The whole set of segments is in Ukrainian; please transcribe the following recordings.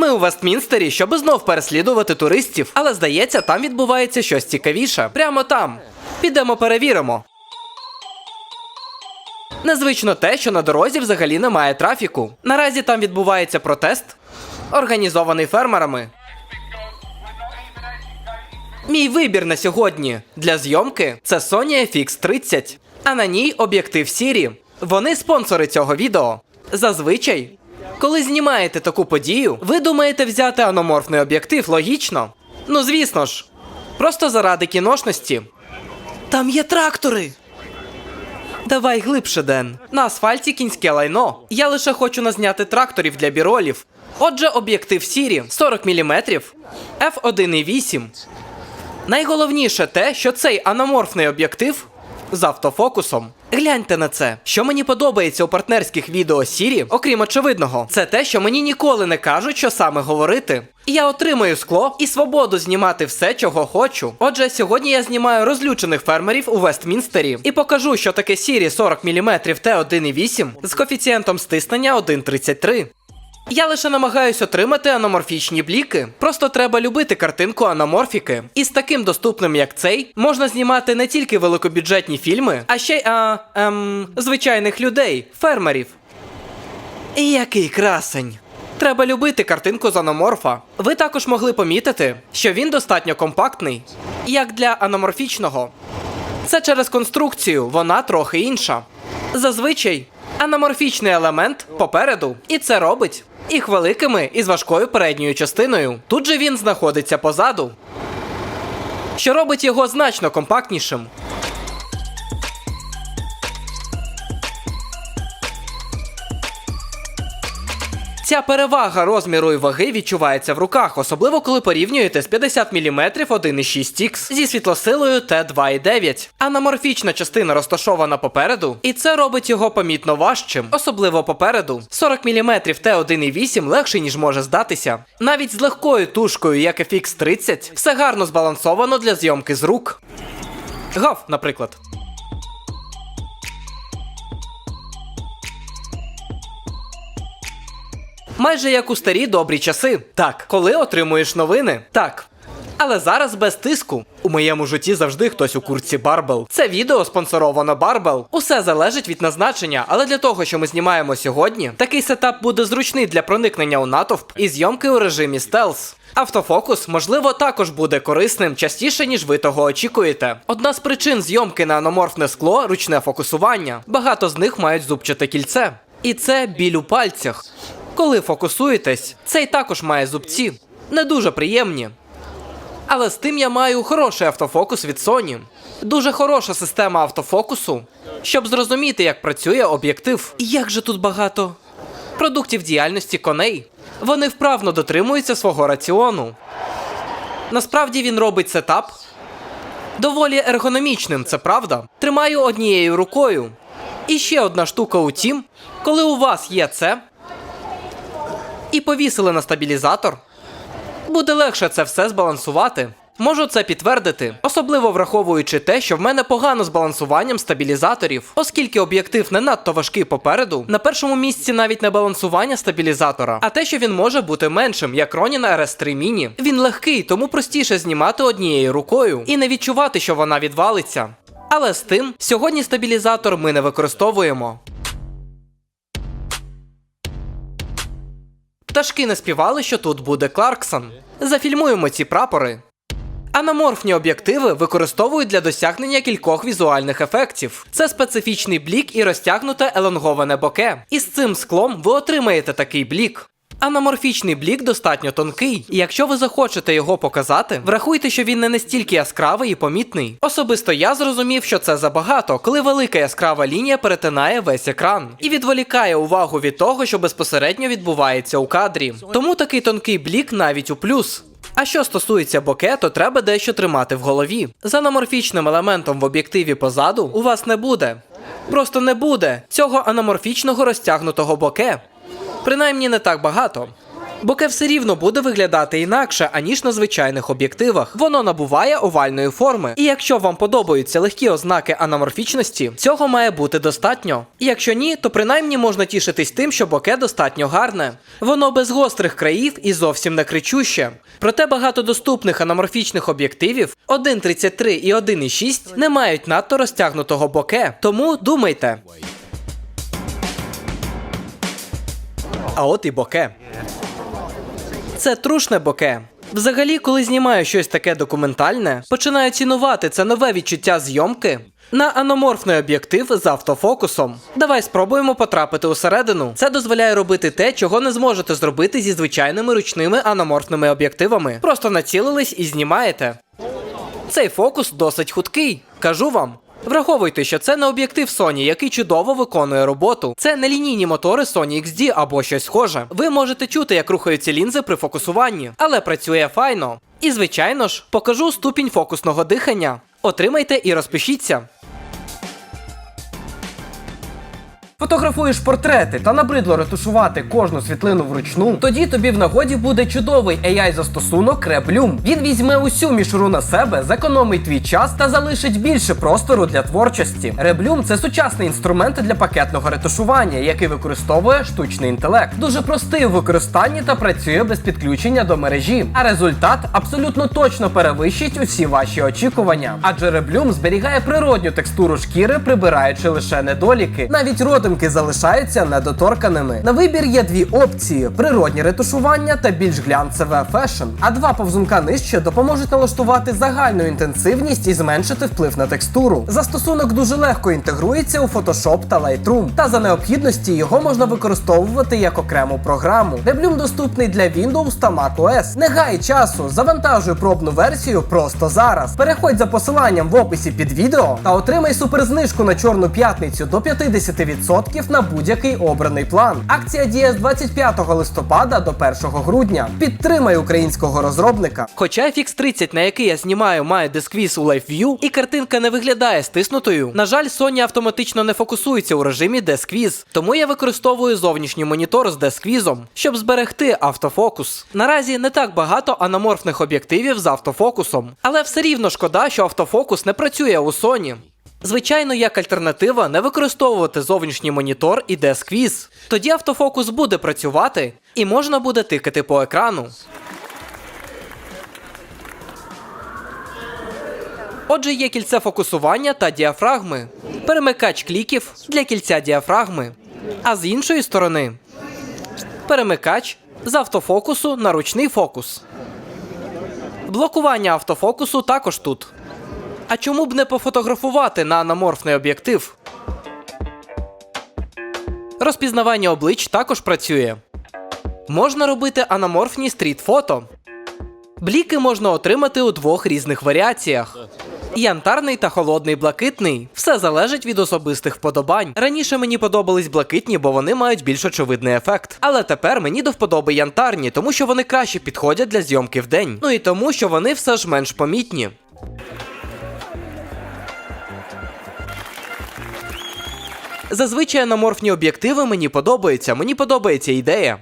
Ми у Вестмінстері, щоб знов переслідувати туристів, але здається, там відбувається щось цікавіше. Прямо там. Підемо перевіримо. Незвично те, що на дорозі взагалі немає трафіку. Наразі там відбувається протест, організований фермерами. Мій вибір на сьогодні для зйомки це Sony FX 30, а на ній об'єктив Siri. Вони спонсори цього відео. Зазвичай, коли знімаєте таку подію, ви думаєте взяти аноморфний об'єктив, логічно? Ну звісно ж, просто заради кіношності. Там є трактори. Давай глибше, Ден. На асфальті кінське лайно. Я лише хочу назняти тракторів для біролів. Отже, об'єктив Siri 40 мм, f1.8. Найголовніше те, що цей аноморфний об'єктив з автофокусом. Гляньте на це. Що мені подобається у партнерських відео Сірі, окрім очевидного, це те, що мені ніколи не кажуть, що саме говорити. Я отримую скло і свободу знімати все, чого хочу. Отже, сьогодні я знімаю розлючених фермерів у Вестмінстері і покажу, що таке сірі 40 мм Т1,8 з коефіцієнтом стиснення 1.33. Я лише намагаюсь отримати аноморфічні бліки. Просто треба любити картинку аноморфіки. І з таким доступним, як цей, можна знімати не тільки великобюджетні фільми, а ще й а, ем, звичайних людей, фермерів. І Який красень. Треба любити картинку з аноморфа. Ви також могли помітити, що він достатньо компактний, як для аноморфічного. Це через конструкцію, вона трохи інша. Зазвичай аноморфічний елемент попереду, і це робить їх великими і з важкою передньою частиною. Тут же він знаходиться позаду, що робить його значно компактнішим. Ця перевага розміру і ваги відчувається в руках, особливо коли порівнюєте з 50 мм 1.6X зі світлосилою Т2,9. Аноморфічна частина розташована попереду, і це робить його помітно важчим, особливо попереду. 40 мм Т1,8 легше, ніж може здатися. Навіть з легкою тушкою, як FX30, все гарно збалансовано для зйомки з рук. Гав, наприклад. Майже як у старі добрі часи. Так, коли отримуєш новини. Так. Але зараз без тиску. У моєму житті завжди хтось у куртці Барбел. Це відео спонсоровано Барбел. Усе залежить від назначення, але для того, що ми знімаємо сьогодні, такий сетап буде зручний для проникнення у натовп і зйомки у режимі стелс. Автофокус, можливо, також буде корисним частіше, ніж ви того очікуєте. Одна з причин зйомки на аноморфне скло ручне фокусування. Багато з них мають зубчате кільце. І це біль у пальцях. Коли фокусуєтесь, цей також має зубці. Не дуже приємні. Але з тим я маю хороший автофокус від Sony. Дуже хороша система автофокусу, щоб зрозуміти, як працює об'єктив. І як же тут багато продуктів діяльності коней. Вони вправно дотримуються свого раціону. Насправді він робить сетап доволі ергономічним, це правда. Тримаю однією рукою. І ще одна штука у тім, коли у вас є це, і повісили на стабілізатор, буде легше це все збалансувати. Можу це підтвердити, особливо враховуючи те, що в мене погано з балансуванням стабілізаторів, оскільки об'єктив не надто важкий попереду. На першому місці навіть не балансування стабілізатора, а те, що він може бути меншим, як Ronin RS3 Mini. Він легкий, тому простіше знімати однією рукою і не відчувати, що вона відвалиться. Але з тим, сьогодні стабілізатор ми не використовуємо. Пташки не співали, що тут буде Кларксон. Зафільмуємо ці прапори. Аноморфні об'єктиви використовують для досягнення кількох візуальних ефектів. Це специфічний блік і розтягнуте елонговане боке. І з цим склом ви отримаєте такий блік. Аноморфічний блік достатньо тонкий, і якщо ви захочете його показати, врахуйте, що він не настільки яскравий і помітний. Особисто я зрозумів, що це забагато, коли велика яскрава лінія перетинає весь екран і відволікає увагу від того, що безпосередньо відбувається у кадрі. Тому такий тонкий блік навіть у плюс. А що стосується боке, то треба дещо тримати в голові. За аноморфічним елементом в об'єктиві позаду у вас не буде. Просто не буде цього аноморфічного розтягнутого боке. Принаймні не так багато. Боке все рівно буде виглядати інакше, аніж на звичайних об'єктивах. Воно набуває овальної форми. І якщо вам подобаються легкі ознаки анаморфічності, цього має бути достатньо. І якщо ні, то принаймні можна тішитись тим, що боке достатньо гарне. Воно без гострих країв і зовсім не кричуще. Проте багато доступних анаморфічних об'єктивів 1.33 і 1.6 не мають надто розтягнутого боке. Тому думайте. А от і боке. Це трушне боке. Взагалі, коли знімаю щось таке документальне, починаю цінувати це нове відчуття зйомки на аноморфний об'єктив з автофокусом. Давай спробуємо потрапити усередину. Це дозволяє робити те, чого не зможете зробити зі звичайними ручними аноморфними об'єктивами. Просто націлились і знімаєте. Цей фокус досить хуткий, кажу вам. Враховуйте, що це не об'єктив Sony, який чудово виконує роботу. Це не лінійні мотори Sony XD або щось схоже. Ви можете чути, як рухаються лінзи при фокусуванні, але працює файно. І звичайно ж, покажу ступінь фокусного дихання. Отримайте і розпишіться. Фотографуєш портрети та набридло ретушувати кожну світлину вручну, тоді тобі в нагоді буде чудовий AI-застосунок Reblum. Він візьме усю мішуру на себе, зекономить твій час та залишить більше простору для творчості. Reblum – це сучасний інструмент для пакетного ретушування, який використовує штучний інтелект. Дуже простий у використанні та працює без підключення до мережі. А результат абсолютно точно перевищить усі ваші очікування. Адже Reblum зберігає природню текстуру шкіри, прибираючи лише недоліки. Навіть родимки залишаються недоторканими. На вибір є дві опції: природнє ретушування та більш глянцеве фешн. А два повзунка нижче допоможуть налаштувати загальну інтенсивність і зменшити вплив на текстуру. Застосунок дуже легко інтегрується у Photoshop та Lightroom, та за необхідності його можна використовувати як окрему програму. Reblum доступний для Windows та macOS. Не гай часу, завантажуй пробну версію просто зараз. Переходь за посиланням в описі під відео та отримай суперзнижку на чорну п'ятницю до 50% на будь-який обраний план. Акція діє з 25 листопада до 1 грудня. Підтримай українського розробника. Хоча FX30, на який я знімаю, має дисквіз у LiveView, і картинка не виглядає стиснутою. На жаль, Sony автоматично не фокусується у режимі десквіз, тому я використовую зовнішній монітор з десквізом, щоб зберегти автофокус. Наразі не так багато аноморфних об'єктивів з автофокусом, але все рівно шкода, що автофокус не працює у Sony. Звичайно, як альтернатива не використовувати зовнішній монітор і десквіз. Тоді автофокус буде працювати і можна буде тикати по екрану. Отже, є кільце фокусування та діафрагми, перемикач кліків для кільця діафрагми. А з іншої сторони перемикач з автофокусу на ручний фокус. Блокування автофокусу також тут. А чому б не пофотографувати на анаморфний об'єктив? Розпізнавання облич також працює. Можна робити анаморфні стріт-фото. Бліки можна отримати у двох різних варіаціях: янтарний та холодний блакитний. Все залежить від особистих вподобань. Раніше мені подобались блакитні, бо вони мають більш очевидний ефект. Але тепер мені до вподоби янтарні, тому що вони краще підходять для зйомки в день. Ну і тому, що вони все ж менш помітні. Зазвичай аноморфні об'єктиви мені подобаються, мені подобається ідея.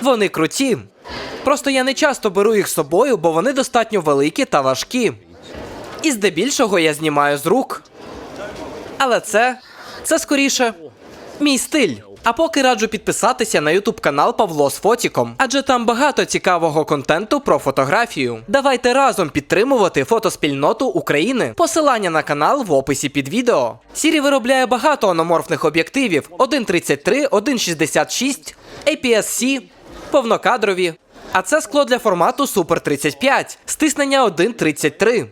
Вони круті. Просто я не часто беру їх з собою, бо вони достатньо великі та важкі. І здебільшого я знімаю з рук. Але це. це скоріше мій стиль. А поки раджу підписатися на ютуб канал Павло з Фотіком, адже там багато цікавого контенту про фотографію. Давайте разом підтримувати фотоспільноту України. Посилання на канал в описі під відео. Сірі виробляє багато аноморфних об'єктивів: 1.33, 1.66, APS-C, повнокадрові. А це скло для формату Super 35, стиснення 1.33.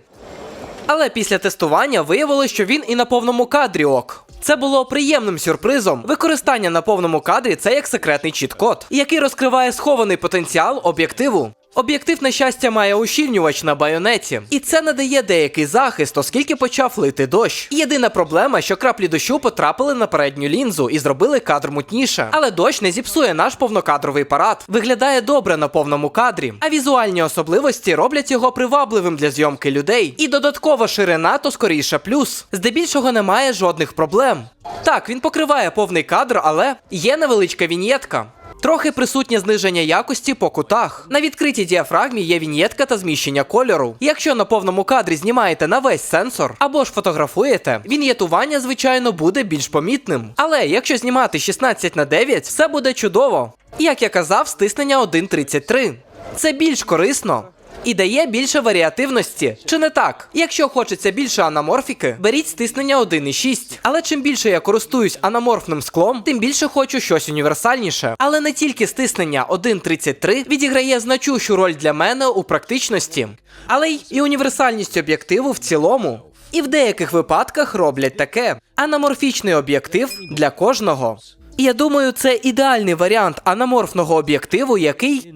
Але після тестування виявилось, що він і на повному кадрі ок. Це було приємним сюрпризом. Використання на повному кадрі це як секретний чіт-код, який розкриває схований потенціал об'єктиву. Об'єктив, на щастя, має ущільнювач на байонеті, і це надає деякий захист, оскільки почав лити дощ. Єдина проблема, що краплі дощу потрапили на передню лінзу і зробили кадр мутніше. Але дощ не зіпсує наш повнокадровий парад. Виглядає добре на повному кадрі, а візуальні особливості роблять його привабливим для зйомки людей. І додаткова ширина то скоріше плюс. Здебільшого немає жодних проблем. Так, він покриває повний кадр, але є невеличка віньєтка. Трохи присутнє зниження якості по кутах. На відкритій діафрагмі є вінєтка та зміщення кольору. Якщо на повному кадрі знімаєте на весь сенсор або ж фотографуєте, вінєтування, звичайно, буде більш помітним. Але якщо знімати 16 на 9, все буде чудово. Як я казав, стиснення 1.33. Це більш корисно. І дає більше варіативності. Чи не так? Якщо хочеться більше анаморфіки, беріть стиснення 1.6. Але чим більше я користуюсь анаморфним склом, тим більше хочу щось універсальніше. Але не тільки стиснення 1.33 відіграє значущу роль для мене у практичності, але й і універсальність об'єктиву в цілому. І в деяких випадках роблять таке: анаморфічний об'єктив для кожного. І я думаю, це ідеальний варіант анаморфного об'єктиву, який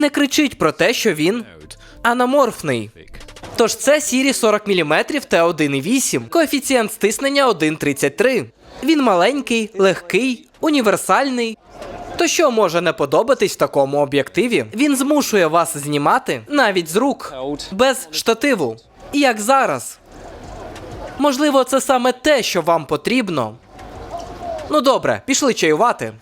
не кричить про те, що він анаморфний. Тож це сірі 40 мм Т1,8, коефіцієнт стиснення 1,33. Він маленький, легкий, універсальний. То що може не подобатись в такому об'єктиві? Він змушує вас знімати навіть з рук, без штативу. Як зараз. Можливо, це саме те, що вам потрібно. Ну добре, пішли чаювати.